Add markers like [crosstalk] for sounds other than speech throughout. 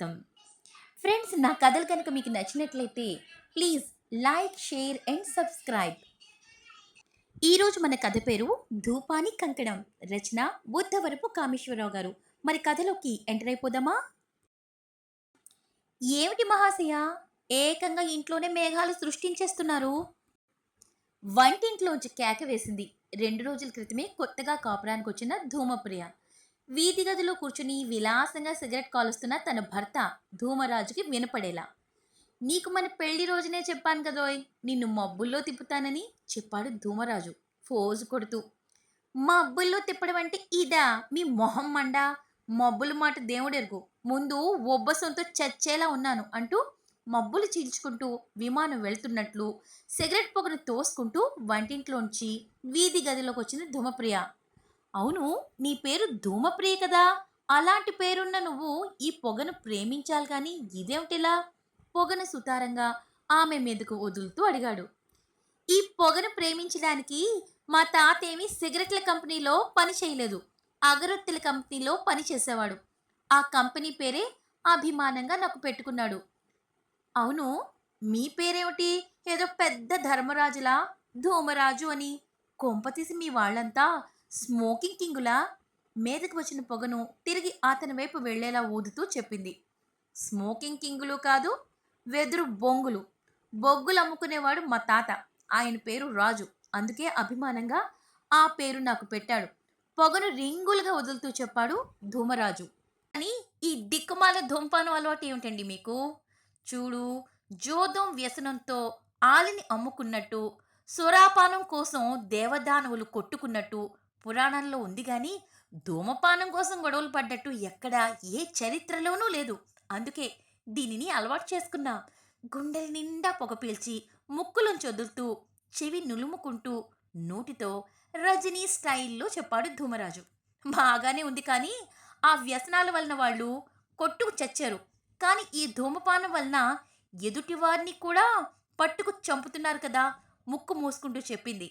స్వాగతం. ఫ్రెండ్స్ నా కథలు కనుక మీకు నచ్చినట్లయితే please like share and subscribe. ఈరోజు మన కథ పేరు ధూపాని కంకణం. రచన బుద్ధవరపు కామేశ్వరరావు గారు. మరి కథలోకి ఎంటర్ అయిపోదామా? ఏమిటి మహాశయ? ఏకంగా ఇంట్లోనే మేఘాలు సృష్టించేస్తున్నారు. వంటింట్లోంచి కేక వేసింది. రెండు రోజుల క్రితమే కొత్తగా కాపురానికి వచ్చిన ధూమప్రియ. వీధి గదిలో కూర్చుని విలాసంగా సిగరెట్ కాలుస్తున్న తన భర్త ధూమరాజుకి వినపడేలా. నీకు మన పెళ్ళి రోజునే చెప్పాను కదోయ్ నిన్ను మబ్బుల్లో తిప్పుతానని చెప్పాడు ధూమరాజు. ఫోజు కొడుతూ మబ్బుల్లో తిప్పడం అంటే ఇదా? మీ మొహం మండా? మబ్బుల మాట దేవుడెరుగు. ముందు ఒబ్బసంతో చచ్చేలా ఉన్నాను అంటూ మబ్బులు చీల్చుకుంటూ విమానం వెళ్తున్నట్లు సిగరెట్ పొగను తోసుకుంటూ వంటింట్లోంచి వీధి గదిలోకి వచ్చింది ధూమప్రియ. అవును నీ పేరు ధూమప్రియ కదా? అలాంటి పేరున్న నువ్వు ఈ పొగను ప్రేమించాలి కానీ ఇదేమిటిలా? పొగను సుతారంగా ఆమె మీదకు వదులుతూ అడిగాడు. ఈ పొగను ప్రేమించడానికి మా తాతేమి సిగరెట్ల కంపెనీలో పని చేయలేదు. అగరొత్తుల కంపెనీలో పని చేసేవాడు. ఆ కంపెనీ పేరే అభిమానంగా నాకు పెట్టుకున్నాడు. అవును మీ పేరేమిటి? ఏదో పెద్ద ధర్మరాజులా? ధూమరాజు అని కొంపతీసి మీ వాళ్ళంతా స్మోకింగ్ కింగులా మీదకి వచ్చిన పొగను తిరిగి అతని వైపు వెళ్ళేలా ఊదుతూ చెప్పింది. స్మోకింగ్ కింగులు కాదు వెదురు బొంగులు. బొగ్గులు అమ్ముకునేవాడు మా తాత. ఆయన పేరు రాజు. అందుకే అభిమానంగా ఆ పేరు నాకు పెట్టాడు. పొగను రింగులుగా వదులుతూ చెప్పాడు ధూమరాజు. అని ఈ దిక్కుమాల ధూమపానం అలవాటు ఏమిటండి మీకు? చూడు జోదం వ్యసనంతో ఆలిని అమ్ముకున్నట్టు సురాపానం కోసం దేవదానవులు కొట్టుకున్నట్టు పురాణంలో ఉంది కానీ ధూమపానం కోసం గొడవలు పడ్డట్టు ఎక్కడా ఏ చరిత్రలోనూ లేదు. అందుకే దీనిని అలవాటు చేసుకున్నా. గుండెల నిండా పొగ పీల్చి ముక్కులను చదులుతూ చెవి నులుముకుంటూ నోటితో రజనీ స్టైల్లో చెప్పాడు ధూమరాజు. బాగానే ఉంది కానీ ఆ వ్యసనాల వలన వాళ్ళు కొట్టుకు చచ్చారు. కానీ ఈ ధూమపానం వలన ఎదుటివారిని కూడా పట్టుకు చంపుతున్నారు కదా ముక్కు మూసుకుంటూ చెప్పింది.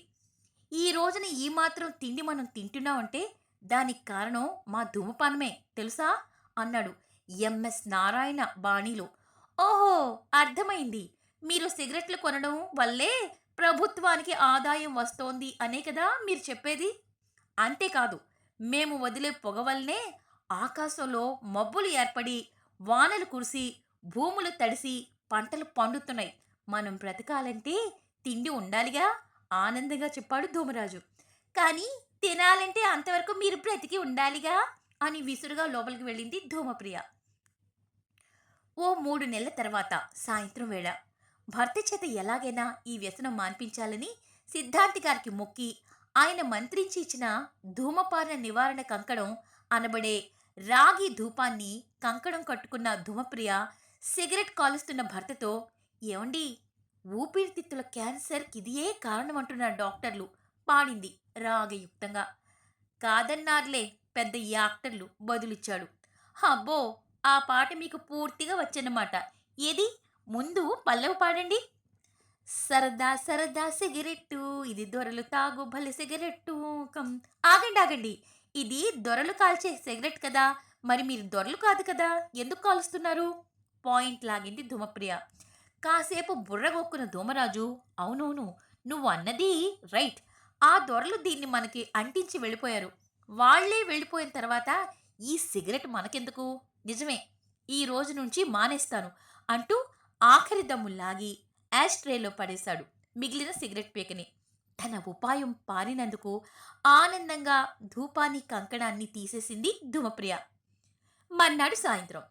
ఈ రోజున ఈ మాత్రం తిండి మనం తింటున్నామంటే దానికి కారణం మా ధూమపానమే తెలుసా? అన్నాడు ఎంఎస్ నారాయణ బాణీలో. ఓహో అర్థమైంది. మీరు సిగరెట్లు కొనడం వల్లే ప్రభుత్వానికి ఆదాయం వస్తోంది అనే కదా మీరు చెప్పేది? అంతేకాదు మేము వదిలే పొగ వల్లనే ఆకాశంలో మబ్బులు ఏర్పడి వానలు కురిసి భూములు తడిసి పంటలు పండుతున్నాయి. మనం బ్రతకాలంటే తిండి ఉండాలిగా. ఆనందంగా చెప్పాడు ధూమరాజు. కానీ తినాలంటే అంతవరకు మీరు బ్రతికి ఉండాలిగా? అని విసురుగా లోపలికి వెళ్ళింది ధూమప్రియ. ఓ మూడు నెలల తర్వాత సాయంత్రం వేళ. భర్త చేత ఎలాగైనా ఈ వ్యసనం మాన్పించాలని సిద్ధాంతి గారికి మొక్కి ఆయన మంత్రించి ఇచ్చిన ధూమపాన నివారణ కంకణం అనబడే రాగి ధూపాన్ని కంకణం కట్టుకున్న ధూమప్రియ సిగరెట్ కాలుస్తున్న భర్తతో ఏమండి ఊపిరితిత్తుల క్యాన్సర్కి ఇదియే కారణమంటున్నారు డాక్టర్లు. పాడింది రాగయుక్తంగా. కాదన్నారులే పెద్ద యాక్టర్లు బదులిచ్చాడు. అబ్బో ఆ పాట మీకు పూర్తిగా వచ్చన్నమాట. ఏది? ముందు పల్లవి పాడండి. సరదా సరదా సిగరెట్టు ఇది దొరలు తాగు భలే సిగరెట్టు కం. ఆగండి ఆగండి. ఇది దొరలు కాల్చే సిగరెట్ కదా. మరి మీరు దొరలు కాదు కదా. ఎందుకు కాలుస్తున్నారు? పాయింట్ లాగింది ధుమప్రియ. కాసేపు బుర్రగొక్కున ధూమరాజు అవునవును నువ్వు అన్నది రైట్. ఆ దొరలు దీన్ని మనకి అంటించి వెళ్ళిపోయారు. వాళ్ళే వెళ్ళిపోయిన తర్వాత ఈ సిగరెట్ మనకెందుకు? నిజమే ఈ రోజు నుంచి మానేస్తాను అంటూ ఆఖరి దమ్ము లాగి యాస్ట్రేలో పడేశాడు మిగిలిన సిగరెట్ పీకని. తన ఉపాయం పారినందుకు ఆనందంగా ధూపాన్ని కంకణాన్ని తీసేసింది ధూమప్రియ. మర్నాడు సాయంత్రం.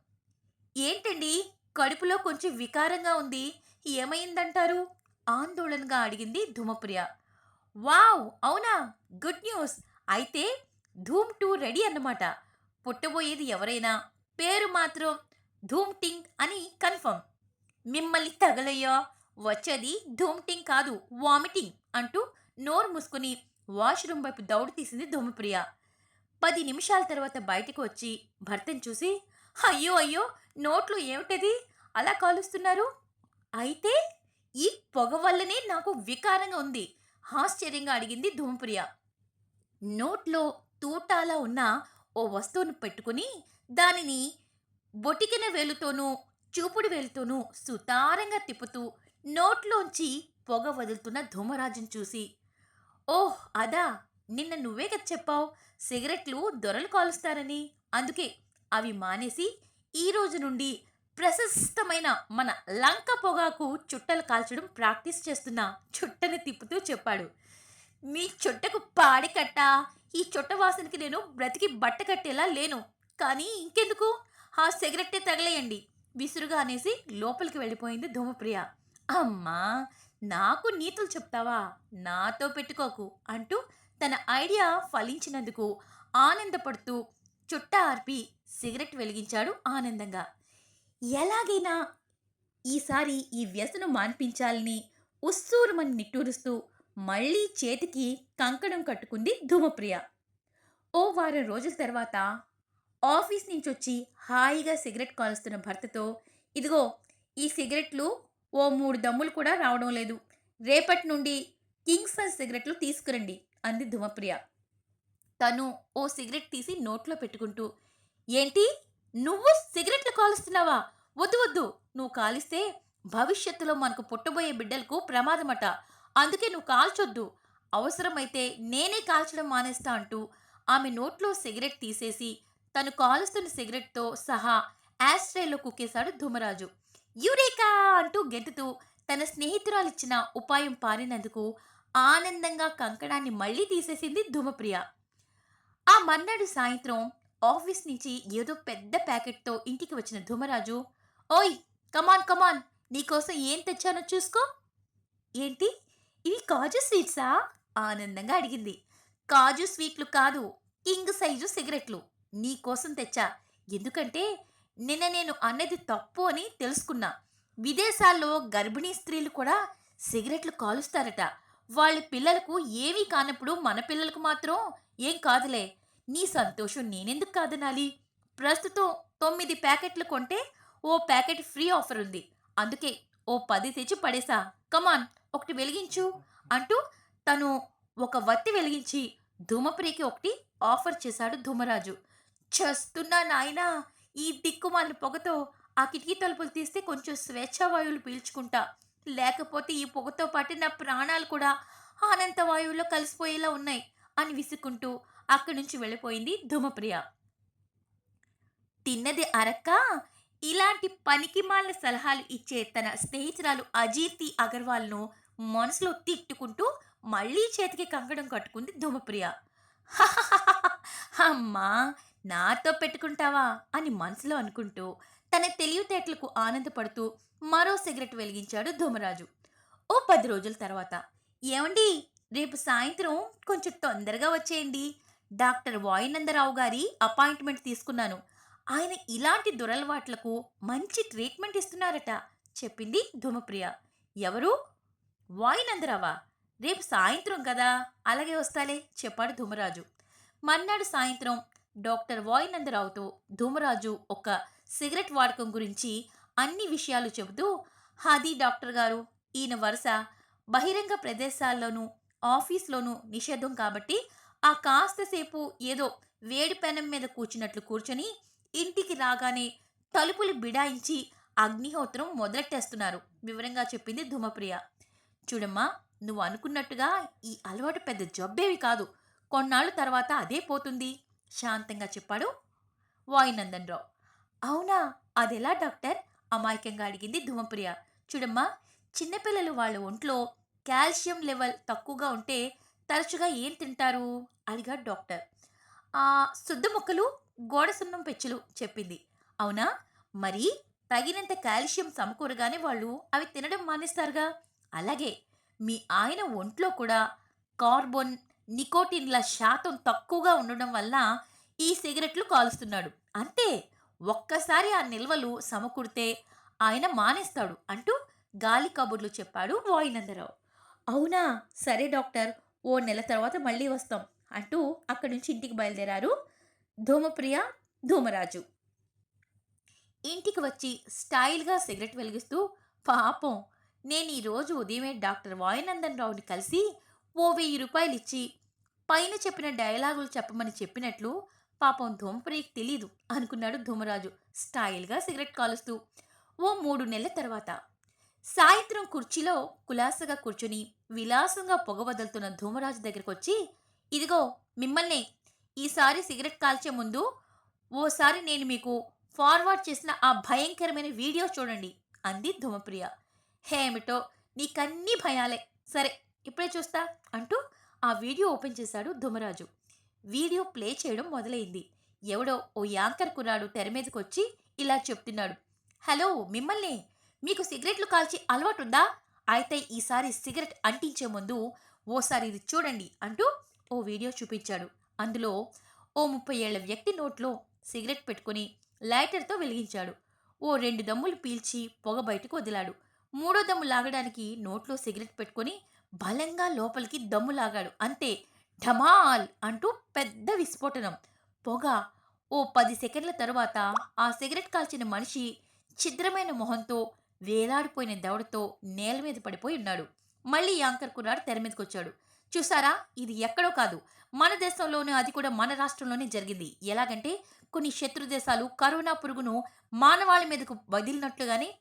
ఏంటండి కడుపులో కొంచెం వికారంగా ఉంది. ఏమైందంటారు? ఆందోళనగా అడిగింది ధూమప్రియ. వావ్! అవునా? Good news. అయితే ధూమ్ టూ రెడీ అన్నమాట. పుట్టబోయేది ఎవరైనా? పేరు మాత్రం ధూమ్ టింగ్ అని కన్ఫర్మ్. మిమ్మల్ని తగలయ్యో. వచ్చేది ధూమ్ టింగ్ కాదు వామిటింగ్ అంటూ నోరు మూసుకుని వాష్రూమ్ వైపు దౌడు తీసింది ధూమప్రియ. పది నిమిషాల తర్వాత బయటకు వచ్చి భర్తను చూసి అయ్యో అయ్యో నోట్లో ఏమిటది? అలా కాలుస్తున్నారు? అయితే ఈ పొగ వల్లనే నాకు వికారంగా ఉంది. ఆశ్చర్యంగా అడిగింది ధూమప్రియ. నోట్లో తూటాలా ఉన్న ఓ వస్తువును పెట్టుకుని దానిని బొటికిన వేలుతోనూ చూపుడు వేలుతోనూ సుతారంగా తిప్పుతూ నోట్లోంచి పొగ వదులుతున్న ధూమరాజును చూసి ఓహ్ అదా! నిన్న నువ్వే కదా చెప్పావు? సిగరెట్లు దొరలు కాలుస్తారని. అందుకే అవి మానేసి ఈ రోజు నుండి ప్రశస్తమైన మన లంక పొగాకు చుట్టలు కాల్చడం ప్రాక్టీస్ చేస్తున్నా చుట్టని తిప్పుతూ చెప్పాడు. మీ చుట్టకు పాడి కట్ట? ఈ చుట్ట వాసనకి నేను బ్రతికి బట్ట కట్టేలా లేను. కానీ ఇంకెందుకు? ఆ సిగరెట్టే తగలేయండి. విసురుగా అనేసి లోపలికి వెళ్ళిపోయింది ధూమప్రియ. అమ్మా నాకు నీతులు చెప్తావా? నాతో పెట్టుకోకు అంటూ తన ఐడియా ఫలించినందుకు ఆనందపడుతూ చుట్ట ఆర్పి సిగరెట్ వెలిగించాడు ఆనందంగా. ఎలాగైనా ఈసారి ఈ వ్యసను మాన్పించాలని ఉస్సూరుమని నిట్టూరుస్తూ మళ్ళీ చేతికి కంకణం కట్టుకుంది ధూమప్రియ. ఓ వారం రోజుల తర్వాత ఆఫీస్ నుంచి వచ్చి హాయిగా సిగరెట్ కాలుస్తున్న భర్తతో ఇదిగో ఈ సిగరెట్లు ఓ మూడు దమ్ములు కూడా రావడం లేదు. రేపటి నుండి కింగ్స్ సైజ్ సిగరెట్లు తీసుకురండి అంది ధుమప్రియ. తను ఓ సిగరెట్ తీసి నోట్లో పెట్టుకుంటూ ఏంటి? నువ్వు సిగరెట్లు కాలుస్తున్నావా? వద్దు వద్దు. నువ్వు కాలిస్తే భవిష్యత్తులో మనకు పుట్టబోయే బిడ్డలకు ప్రమాదమట. అందుకే నువ్వు కాల్చొద్దు. అవసరమైతే నేనే కాల్చడం మానేస్తా అంటూ ఆమె నోట్లో సిగరెట్ తీసేసి తను కాలుస్తున్న సిగరెట్తో సహా యాస్ట్రేలో కుక్కేశాడు ధూమరాజు. యురేకా అంటూ గెంతుతూ తన స్నేహితురాలిచ్చిన ఉపాయం పారినందుకు ఆనందంగా కంకణాన్ని మళ్ళీ తీసేసింది ధూమప్రియ. ఆ మర్నాడు సాయంత్రం ఆఫీస్ నుంచి ఏదో పెద్ద ప్యాకెట్తో ఇంటికి వచ్చిన ధూమరాజు ఓయ్ కమాన్ కమాన్ నీకోసం ఏం తెచ్చానో చూసుకో. ఏంటి? ఇవి కాజు స్వీట్సా? ఆనందంగా అడిగింది. కాజు స్వీట్లు కాదు కింగ్ సైజు సిగరెట్లు. నీకోసం తెచ్చా. ఎందుకంటే నిన్న నేను అన్నది తప్పు అని తెలుసుకున్నా. విదేశాల్లో గర్భిణీ స్త్రీలు కూడా సిగరెట్లు కాలుస్తారట. వాళ్ళ పిల్లలకు ఏమీ కానప్పుడు మన పిల్లలకు మాత్రం ఏం కాదులే. నీ సంతోషం నేనెందుకు కాదనాలి? ప్రస్తుతం తొమ్మిది ప్యాకెట్లు కొంటే ఓ ప్యాకెట్ ఫ్రీ ఆఫర్ ఉంది. అందుకే ఓ పది తెచ్చి పడేసా. కమాన్ ఒకటి వెలిగించు అంటూ తను ఒక వత్తి వెలిగించి ధూమప్రియకి ఒకటి ఆఫర్ చేశాడు ధూమరాజు. చస్తున్నా నాయనా ఈ దిక్కుమాలిన పొగతో ఆ కిటికీ తలుపులు తీస్తే కొంచెం స్వేచ్ఛావాయువులు పీల్చుకుంటా. లేకపోతే ఈ పొగతో పాటు నా ప్రాణాలు కూడా ఆనంత వాయువులో కలిసిపోయేలా ఉన్నాయి అని విసుక్కుంటూ అక్కడి నుంచి వెళ్ళిపోయింది ధూమప్రియ. తిన్నది అరక్క? ఇలాంటి పనికిమాలిన సలహాలు ఇచ్చే తన స్నేహితురాలు అజీర్తి అగర్వాల్ను మనసులో తిట్టుకుంటూ మళ్ళీ చేతికి కంకణం కట్టుకుంది ధూమప్రియ. అమ్మా నాతో పెట్టుకుంటావా? అని మనసులో అనుకుంటూ తన తెలివితేటలకు ఆనందపడుతూ మరో సిగరెట్ వెలిగించాడు ధూమరాజు. ఓ పది రోజుల తర్వాత ఏమండి రేపు సాయంత్రం కొంచెం తొందరగా వచ్చేయండి. డాక్టర్ వాయినందరావు గారి అపాయింట్మెంట్ తీసుకున్నాను. ఆయన ఇలాంటి దురలవాట్లకు మంచి ట్రీట్మెంట్ ఇస్తున్నారట చెప్పింది ధూమప్రియ. ఎవరు? వాయినందరావా? రేపు సాయంత్రం కదా? అలాగే వస్తాలే చెప్పాడు ధూమరాజు. మర్నాడు సాయంత్రం డాక్టర్ వాయినందరావుతో ధూమరాజు ఒక సిగరెట్ వాడకం గురించి అన్ని విషయాలు చెబుతూ హాది డాక్టర్ గారు ఈయన వరుస బహిరంగ ప్రదేశాల్లోనూ ఆఫీస్లోనూ నిషేధం కాబట్టి ఆ కాస్తసేపు ఏదో వేడి పెనం మీద కూర్చున్నట్లు కూర్చొని ఇంటికి రాగానే తలుపులు బిడాయించి అగ్నిహోత్రం మొదలెట్టేస్తున్నారు. వివరంగా చెప్పింది ధూమప్రియ. చూడమ్మా నువ్వు అనుకున్నట్టుగా ఈ అలవాటు పెద్ద జబ్బేవి కాదు. కొన్నాళ్ళు తర్వాత అదే పోతుంది. శాంతంగా చెప్పాడు వాయునందన్ రావు అవునా? అదెలా డాక్టర్? అమాయకంగా అడిగింది ధూమప్రియ. చూడమ్మా చిన్నపిల్లలు వాళ్ళ ఒంట్లో కాల్షియం లెవెల్ తక్కువగా ఉంటే తరచుగా ఏం తింటారు? అడిగాడు డాక్టర్. శుద్ధ మొక్కలు గోడ సున్నం పెచ్చులు చెప్పింది. అవునా? మరి తగినంత కాల్షియం సమకూరగానే వాళ్ళు అవి తినడం మానేస్తారుగా? అలాగే మీ ఆయన ఒంట్లో కూడా కార్బన్ నికోటిన్ల శాతం తక్కువగా ఉండడం వల్ల ఈ సిగరెట్లు కాలుస్తున్నాడు. అంతే ఒక్కసారి ఆ నిల్వలు సమకూడితే ఆయన మానేస్తాడు అంటూ గాలి కబుర్లు చెప్పాడు వాయినందరావు. అవునా? సరే డాక్టర్ ఓ నెల తర్వాత మళ్ళీ వస్తాం అంటూ అక్కడి నుంచి ఇంటికి బయలుదేరారు ధూమప్రియ ధూమరాజు. ఇంటికి వచ్చి స్టైల్గా సిగరెట్ వెలిగిస్తూ పాపం నేను ఈరోజు ఉదయమే డాక్టర్ వాయనందన్ రావుని కలిసి ఓ వెయ్యి రూపాయలు ఇచ్చి పైన చెప్పిన డైలాగులు చెప్పమని చెప్పినట్లు పాపం ధూమప్రియకి తెలీదు అనుకున్నాడు ధూమరాజు స్టైల్గా సిగరెట్ కాలుస్తూ. ఓ మూడు నెలల తర్వాత సాయంత్రం కుర్చీలో కులాసగా కూర్చుని విలాసంగా పొగ వదులుతున్న ధూమరాజు దగ్గరికి వచ్చి ఇదిగో మిమ్మల్ని ఈసారి సిగరెట్ కాల్చే ముందు ఓసారి నేను మీకు ఫార్వర్డ్ చేసిన ఆ భయంకరమైన వీడియో చూడండి అంది ధూమప్రియ. హేమిటో నీకన్నీ భయాలే. సరే ఇప్పుడే చూస్తా అంటూ ఆ వీడియో ఓపెన్ చేశాడు ధూమరాజు. వీడియో ప్లే చేయడం మొదలైంది. ఎవడో ఓ యాంకర్ కుర్రాడు తెర మీదకి వచ్చి ఇలా చెప్తున్నాడు. హలో మిమ్మల్ని మీకు సిగరెట్లు కాల్చి అలవాటుందా? అయితే ఈసారి సిగరెట్ అంటించే ముందు ఓసారి ఇది చూడండి అంటూ ఓ వీడియో చూపించాడు. అందులో ఓ ముప్పై ఏళ్ళ వ్యక్తి నోట్లో సిగరెట్ పెట్టుకుని లైటర్తో వెలిగించాడు. ఓ రెండు దమ్ములు పీల్చి పొగ బయటకు వదిలాడు. మూడో దమ్ము లాగడానికి నోట్లో సిగరెట్ పెట్టుకొని బలంగా లోపలికి దమ్ము లాగాడు. అంతే ఢమాల్! అంటూ పెద్ద విస్ఫోటనం. పొగ! ఓ పది సెకండ్ల తరువాత ఆ సిగరెట్ కాల్చిన మనిషి ఛిద్రమైన మొహంతో వేలాడిపోయిన దవడతో నేల మీద పడిపోయి ఉన్నాడు. మళ్ళీ యాంకర్ కుర్రాడు తెర మీదకి వచ్చాడు చూసారా? ఇది ఎక్కడో కాదు. మన దేశంలోనే అది కూడా మన రాష్ట్రంలోనే జరిగింది. ఎలాగంటే కొన్ని శత్రు దేశాలు కరోనా పురుగును మానవాళి మీదకు వదిలినట్లుగానే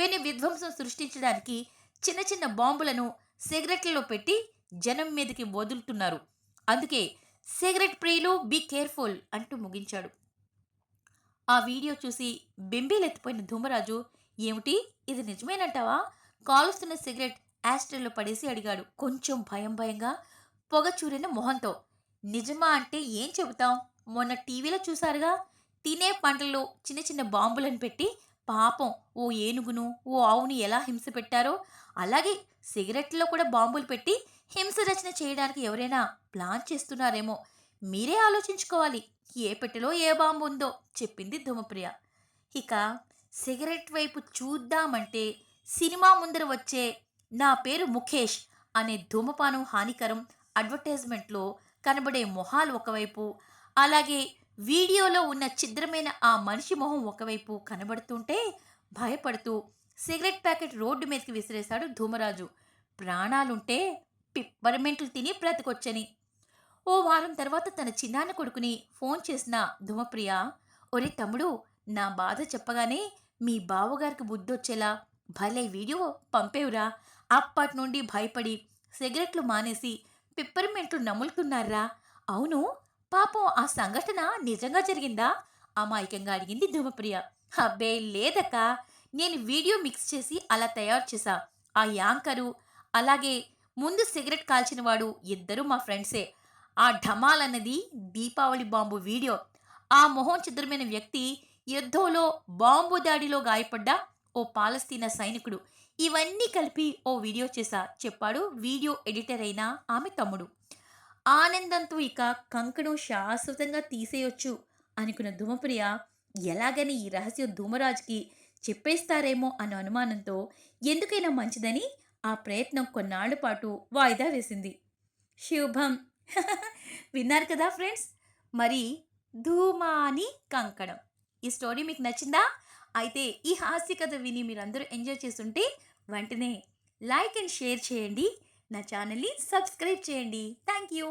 పెను విధ్వంసం సృష్టించడానికి చిన్న చిన్న బాంబులను సిగరెట్లలో పెట్టి జనం మీదకి వదులుతున్నారు. అందుకే సిగరెట్ ప్రియులు బీ కేర్ఫుల్ అంటూ ముగించాడు. ఆ వీడియో చూసి బింబీలెత్తిపోయిన ధూమరాజు ఏమిటి? ఇది నిజమేనంటావా? కాలుస్తున్న సిగరెట్ యాస్ట్రేలో పడేసి అడిగాడు. కొంచెం భయం భయంగా పొగ చూరిన మొహంతో. నిజమా అంటే ఏం చెబుతాం? మొన్న టీవీలో చూసారుగా తినే పంటల్లో చిన్న చిన్న బాంబులను పెట్టి పాపం ఓ ఏనుగును ఓ ఆవుని ఎలా హింస పెట్టారో అలాగే సిగరెట్లో కూడా బాంబులు పెట్టి హింస రచన చేయడానికి ఎవరైనా ప్లాన్ చేస్తున్నారేమో. మీరే ఆలోచించుకోవాలి. ఏ పెట్టెలో ఏ బాంబు ఉందో చెప్పింది ధూమప్రియ. ఇక సిగరెట్ వైపు చూద్దామంటే సినిమా ముందర వచ్చే నా పేరు ముఖేష్ అనే ధూమపానం హానికరం అడ్వర్టైజ్మెంట్లో కనబడే మొహాలు ఒకవైపు అలాగే వీడియోలో ఉన్న ఛిద్రమైన ఆ మనిషి మొహం ఒకవైపు కనబడుతుంటే భయపడుతూ సిగరెట్ ప్యాకెట్ రోడ్డు మీదకి విసిరేశాడు ధూమరాజు. ప్రాణాలుంటే పిప్పరమెంట్లు తిని బ్రతకొచ్చని. ఓ వారం తర్వాత తన చిన్నాన్న కొడుకుని ఫోన్ చేసిన ధుమప్రియ ఒరే తమ్ముడు నా బాధ చెప్పగానే మీ బావగారికి బుద్ధొచ్చేలా భలే వీడియో పంపేవురా. అప్పటి నుండి భయపడి సిగరెట్లు మానేసి పిప్పర్మెంట్లు నములుతున్నారా? అవును పాపం ఆ సంఘటన నిజంగా జరిగిందా? అమాయకంగా అడిగింది ధూమప్రియ. అబ్బే లేదక్క. నేను వీడియో మిక్స్ చేసి అలా తయారు చేశా. ఆ యాంకరు అలాగే ముందు సిగరెట్ కాల్చిన వాడు ఇద్దరు మా ఫ్రెండ్సే. ఆ ఢమాల్ అన్నది దీపావళి బాంబు వీడియో. ఆ మొహం చిద్రమైన వ్యక్తి యుద్ధంలో బాంబు దాడిలో గాయపడ్డ ఓ పాలస్తీనా సైనికుడు. ఇవన్నీ కలిపి ఓ వీడియో చేశా. చెప్పాడు వీడియో ఎడిటర్ అయిన ఆమె తమ్ముడు. ఆనందంతో ఇక కంకణం శాశ్వతంగా తీసేయొచ్చు అనుకున్న ధూమప్రియ ఎలాగని ఈ రహస్యం ధూమరాజుకి చెప్పేస్తారేమో అన్న అనుమానంతో ఎందుకైనా మంచిదని ఆ ప్రయత్నం కొన్నాళ్ళ పాటు వాయిదా వేసింది. శుభం. [laughs] విన్నారు కదా ఫ్రెండ్స్. మరి ధూమాని కంకణం. ఈ స్టోరీ మీకు నచ్చిందా? అయితే ఈ హాస్య కథ విని మీరందరూ ఎంజాయ్ చేస్తుంటే వెంటనే లైక్ అండ్ షేర్ చేయండి. నా ఛానల్ని సబ్స్క్రైబ్ చేయండి. Thank you